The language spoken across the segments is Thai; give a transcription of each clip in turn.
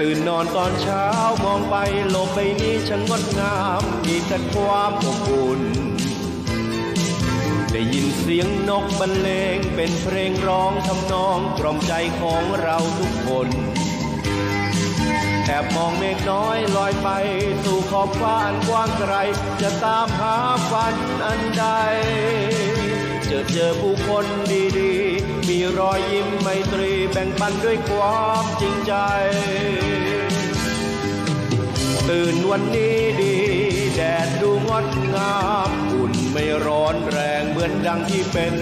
ตื่นนอนตอนเช้ามองไปโลกใบนี้ช่างงดงามมีแต่ความอบอุ่น ได้ยินเสียงนกบรรเลงเป็นเพลงร้องทำนองกล่อมใจของเราทุกคนแอบมองเมฆน้อยลอยไป สู่ขอบฟ้าอันกว้างไกล จะตามหาฝันอันใด เจอเจอผู้คนดีๆ มีรอยยิ้มไมตรีแบ่งปันด้วยความจริงใจ ตื่นวันนี้ดี แดดดูงดงามอุ่นไม่ร้อนแรงเหมือนดังที่เป็น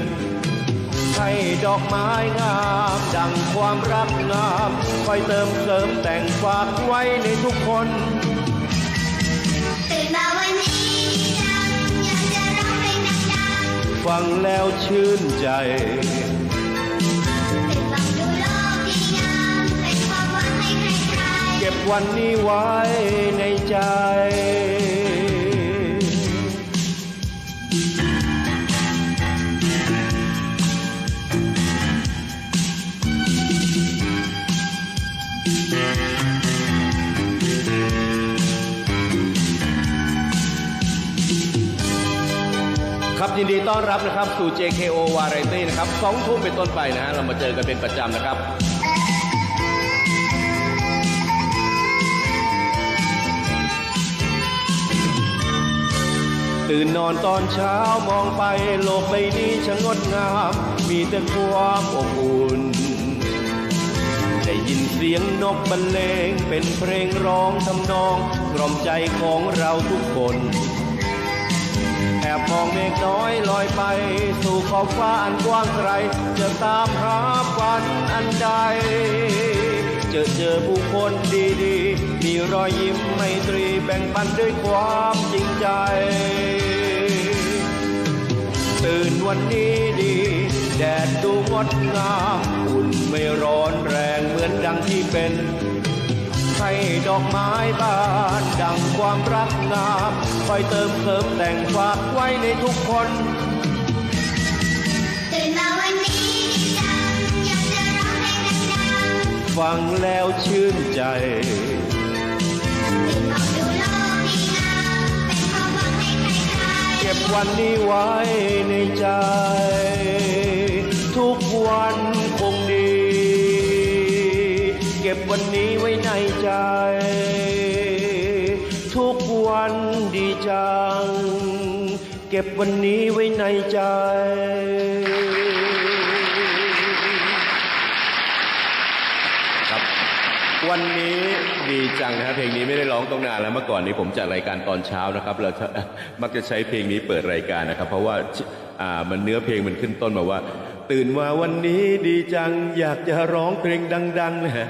ให้ดอกไม้งาม ดังความรักงามคอยเติมเสริมแต่งฝากไว้ในทุกคนตื่นมาวันนี้จังอยากจะร้องเพลงดังฟังแล้วชื่นใจ วันนี้ไว้ในใจ ครับยินดีต้อนรับนะครับสู่ JKO Variety นะครับสองทุ่มเป็นต้นไปนะฮะเรามาเจอกันเป็นประจำนะครับ ตื่นนอนตอนเช้ามองไปโลกใบนี้ช่างงดงาม มีแต่ความอบอุ่น ได้ยินเสียงนกบรรเลงเป็นเพลงร้องทำนองกล่อมใจของเราทุกคนแอบมองเมฆน้อยลอยไป สู่ขอบฟ้าอันกว้างไกล จะตามหาฝันอันใด เจอเจอผู้คนดีๆ มีรอยยิ้มไมตรีแบ่งปันด้วยความจริงใจ ตื่นวันนี้ดี แดดดูงดงามอุ่นไม่ร้อนแรงเหมือนดังที่เป็นให้ดอกไม้บานดังความรักงามคอยเติมเสริมแต่งฝากไว้ในทุกคนตื่นมาวันนี้จังอยากจะร้องเพลงดังฟังแล้วชื่นใจ เก็บวันนี้ไว้ในใจ ทุกวันคงดี เก็บวันนี้ไว้ในใจ ทุกวันดีจัง เก็บวันนี้ไว้ในใจครับ วันนี้ดีจังนะครับเพลงนี้ไม่ได้ร้องตรงนานแล้วเมื่อก่อนนี้ผมจัดรายการตอนเช้านะครับเรามักจะใช้เพลงนี้เปิดรายการนะครับ เพราะว่าอ่ามันเนื้อเพลงมันขึ้นต้นมาว่า ตื่นมาวันนี้ดีจัง อยากจะร้องเพลงดังๆนะฮะ